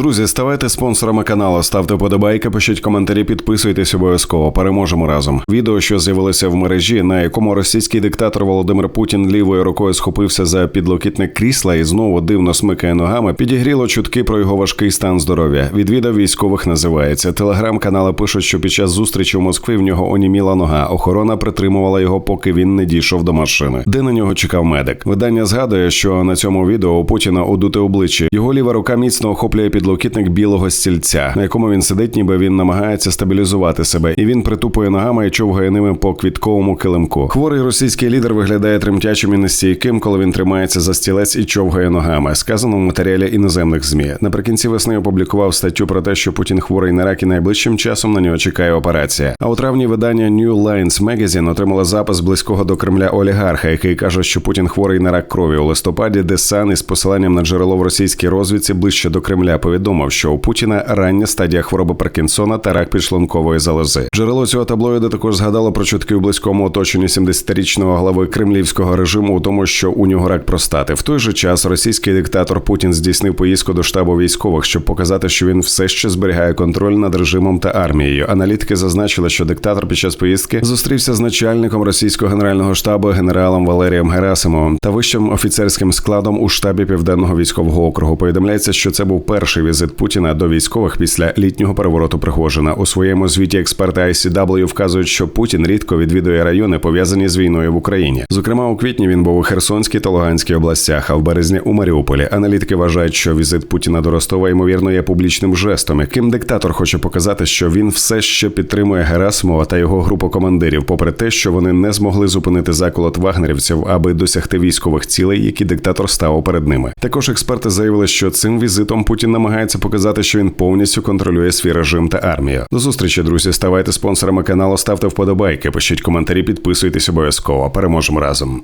Друзі, ставайте спонсорами каналу, ставте подобайки, пишіть коментарі, підписуйтесь обов'язково. Переможемо разом. Відео, що з'явилося в мережі, на якому російський диктатор Володимир Путін лівою рукою схопився за підлокітник крісла і знову дивно смикає ногами, підігріло чутки про його важкий стан здоров'я. Відвідав військових називається. Телеграм-канали пишуть, що під час зустрічі в Москві в нього оніміла нога. Охорона притримувала його, поки він не дійшов до машини, де на нього чекав медик. Видання згадує, що на цьому відео у Путіна одуте обличчя. Його ліва рука міцно охоплює підлокітник білого стільця, на якому він сидить, ніби він намагається стабілізувати себе, і він притупує ногами і човгає ними по квітковому килимку. Хворий російський лідер виглядає тремтячим і нестійким, коли він тримається за стілець і човгає ногами. Сказано в матеріалі іноземних змі. Наприкінці весни опублікував статтю про те, що Путін хворий на рак і найближчим часом на нього чекає операція. А у травні видання New Lines Magazine отримало запис близького до Кремля олігарха, який каже, що Путін хворий на рак крові. У листопаді The Sun із посиланням на джерело в російській розвідці ближче до Кремля повідомив, що у Путіна рання стадія хвороби Паркінсона та рак підшлункової залози. Джерело цього таблоїду також згадало про чутки у близькому оточенні 70-річного глави кремлівського режиму у тому, що у нього рак простати. В той же час російський диктатор Путін здійснив поїздку до штабу військових, щоб показати, що він все ще зберігає контроль над режимом та армією. Аналітики зазначили, що диктатор під час поїздки зустрівся з начальником російського генерального штабу генералом Валерієм Герасимовим та вищим офіцерським складом у штабі південного військового округу. Повідомляється, що це був перший візит Путіна до військових після літнього перевороту Пригожина. У своєму звіті експерти ICW вказують, що Путін рідко відвідує райони, пов'язані з війною в Україні. Зокрема, у квітні він був у Херсонській та Луганській областях, а в березні у Маріуполі. Аналітики вважають, що візит Путіна до Ростова ймовірно є публічним жестом, яким диктатор хоче показати, що він все ще підтримує Герасимова та його групу командирів, попри те, що вони не змогли зупинити заколот вагнерівців, аби досягти військових цілей, які диктатор ставив перед ними. Також експерти заявили, що цим візитом Путін намагається показати, що він повністю контролює свій режим та армію. До зустрічі, друзі. Ставайте спонсорами каналу, ставте вподобайки, пишіть коментарі, підписуйтесь обов'язково. Переможемо разом.